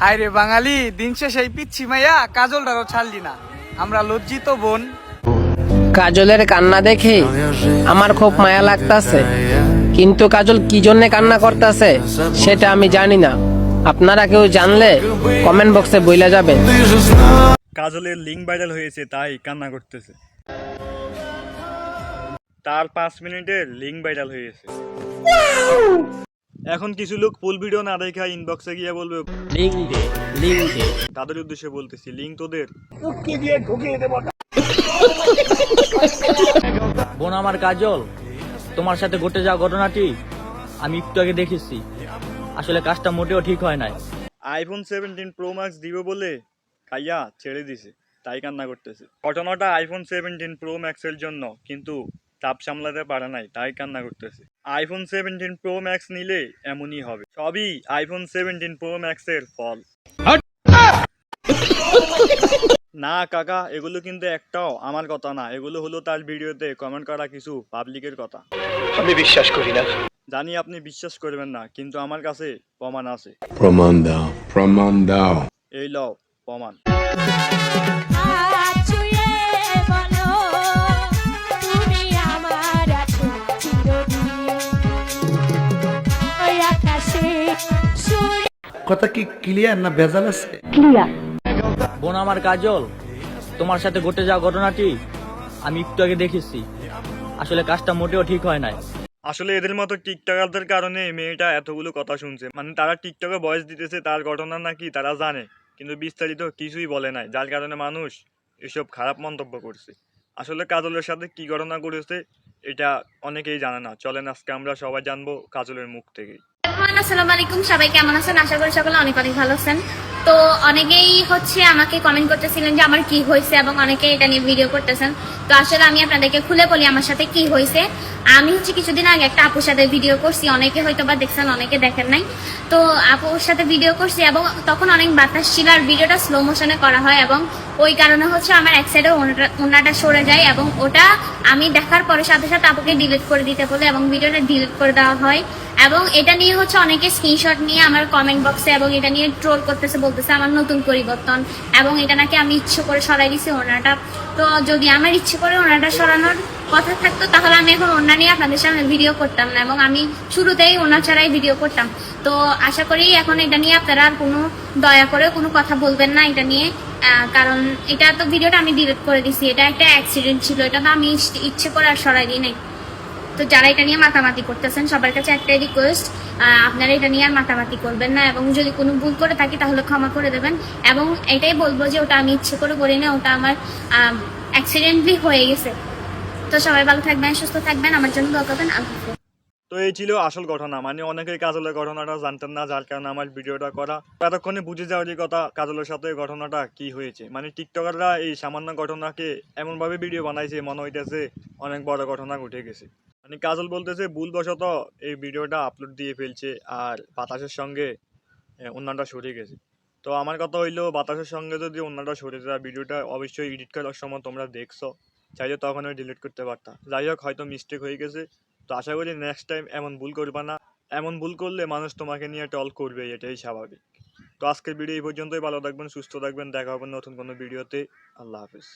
হায় রে বাঙালি দিন শেষে পিচ্ছি মাইয়া কাজলটারও ছাড়লি না। আমরা লজ্জিত বোন। কাজলের কান্না দেখে আমার খুব মায়া লাগতাছে। কিন্তু কাজল কি জন্য কান্না করতেছে সেটা আমি জানি না। আপনারা কেউ জানলে কমেন্ট বক্সে বইলা যাবেন। কাজলের লিঙ্ক ভাইরাল হয়েছে তাই কান্না করতেছে। তার পাঁচ মিনিটের লিঙ্ক ভাইরাল হয়েছে। এখন কিছু লোক ফুল ভিডিও না দেখা ইনবক্সে গিয়ে বলবে লিঙ্ক দে লিঙ্ক দে। তাদের উদ্দেশ্যে বলতেছি লিঙ্ক তোদের। উটকে দিয়ে ঢুকিয়ে দেব। বোন আমার কাজল তোমার সাথে ঘটে যাওয়া ঘটনাটি আমি একটু আগে দেখেছি। আসলে কাজটা মোটেও ঠিক হয় নাই। আইফোন সেভেন্টিন প্রো ম্যাক্স দিবে বলে খাইয়া ছেড়ে দিছে তাই কান্না করতেছে। ঘটনাটা আইফোন সেভেন্টিন প্রো ম্যাক্সের জন্য কিন্তু চাপ সামলাতে পারে নাই তাই কান্না করতেছে। আইফোন সেভেন্টিন প্রো ম্যাক্স নিলে এমনই হবে। সবই আইফোন সেভেন্টিন প্রো ম্যাক্সের ফল। না কাকা এগুলো কিন্তু একটাও আমার কথা না। এগুলো হলো তার ভিডিওতে কমেন্ট করা কিছু পাবলিকের কথা। আমি বিশ্বাস করি না। জানি আপনি বিশ্বাস করবেন না কিন্তু আমার কাছে প্রমাণ আছে। প্রমাণ দাও প্রমাণ দাও। এই লও প্রমাণ। কথা কি ক্লিয়ার না ভেজাল আছে? ক্লিয়ার বোন আমার কাজল তোমার সাথে ঘটে যাওয়া ঘটনাটি আমি একটু আগে দেখেছি। আসলে কাজটা মোটেও ঠিক হয় নাই। আসলে এদের মতো টিকটকারদের কারণে মেয়েটা এতগুলো কথা শুনছে। মানে তারা টিকটকে বয়স দিতেছে তার ঘটনা নাকি তারা জানে। কিন্তু বিস্তারিত কিছুই বলে নাই যার কারণে মানুষ এসব খারাপ মন্তব্য করছে। আসলে কাজলের সাথে কি ঘটনা করেছে এটা অনেকেই জানে না। চলেন আজকে আমরা সবাই জানব কাজলের মুখ থেকেই। এভরিওয়ান আসসালামু আলাইকুম। সবাই কেমন আছেন? আশা করি সকলে অনেক অনেক ভালো আছেন। তো অনেকেই হচ্ছে আমাকে কমেন্ট করতেছিলেন যে আমার কি হয়েছে এবং অনেকে এটা নিয়ে ভিডিও করতেছেন। তো আসলে আমি আপনাদেরকে খুলে বলি আমার সাথে কি হয়েছে। আমি হচ্ছে কিছুদিন আগে একটা আপুর সাথে ভিডিও করছি। অনেকে হয়তো বা দেখছেন, অনেকে দেখেন নাই। তো আপুর সাথে ভিডিও করছি এবং তখন অনেক বাতাস ছিল আর ভিডিওটা স্লো মোশনে করা হয় এবং ওই কারণে হচ্ছে আমার এক সাইডে ওনাটা সরে যায় এবং ওটা আমি দেখার পরে সাথে সাথে আপুকে ডিলিট করে দিতে বলে এবং ভিডিওটা ডিলিট করে দেওয়া হয়। এবং এটা নিয়ে হচ্ছে অনেকে স্ক্রিনশট নিয়ে আমার কমেন্ট বক্সে এবং এটা নিয়ে ট্রোল করতেছে, বলতেছে আমার নতুন পরিবর্তন এবং এটা নাকি আমি ইচ্ছে করে সরাই দিছি ওনাটা তো যদি আমার ইচ্ছে করে ওনাটা সরানোর কথা থাকতো, তাহলে আমি এখন ওনা নিয়ে আপনাদের সামনে ভিডিও করতাম না এবং আমি শুরুতেই ওনা ছাড়াই ভিডিও করতাম। তো আশা করি এখন এটা নিয়ে আপনারা আর কোনো দয়া করে কোনো কথা বলবেন না এটা নিয়ে। কারণ এটা তো ভিডিওটা আমি ডিলিট করে দিছি, এটা একটা অ্যাক্সিডেন্ট ছিল, এটা তো আমি ইচ্ছে- করে আর সরাই দিই নাই। তো যারা এটা নিয়ে মাতামাতি করতেছেন, সবার কাছে একটাই রিকোয়েস্ট আপনারা এটা নিয়ে আর মাতামাতি করবেন না এবং যদি কোনো ভুল করে থাকি তাহলে ক্ষমা করে দেবেন এবং এটাই বলব যে ওটা আমি ইচ্ছে করে করি না, ওটা আমার অ্যাক্সিডেন্টলি হয়ে গেছে। তো সবাই ভালো থাকবেন, সুস্থ থাকবেন, আমার জন্য দোয়া করবেন তো এই ছিল আসল ঘটনা। মানে অনেকেই কাজলের ঘটনাটা জানতেন না, যার কারণে আমার ভিডিওটা করা। এতক্ষণে বুঝে যাওয়ারই কথা, কাজলের সাথে ঘটনাটা কি হয়েছে। মানে টিকটকাররা এই সামান্য ঘটনাকে এমনভাবে ভিডিও বানাইছে, মনে হইতেছে অনেক বড় ঘটনা ঘটে গেছে। মানে কাজল বলতেছে, ভুলবশত এই ভিডিওটা আপলোড দিয়ে ফেলছে আর বাতাসের সঙ্গে অন্যটা সরে গেছে। তো আমার কথা হইল, বাতাসের সঙ্গে যদি অন্যটা সরে যায়, ভিডিওটা অবশ্যই এডিট করার সময় তোমরা দেখছ। চাইলে তখন ওই ডিলিট করতে পারতাম যাই হোক, হয়তো মিস্টেক হয়ে গেছে। তো আশা করি নেক্সট টাইম এমন ভুল করবা না। এমন ভুল করলে মানুষ তোমাকে নিয়ে টল করবে, এটাই স্বাভাবিক। তো আজকের ভিডিও এই পর্যন্তই। ভালো থাকবেন, সুস্থ থাকবেন। দেখা হবে নতুন কোনো ভিডিওতে আল্লাহ হাফিজ।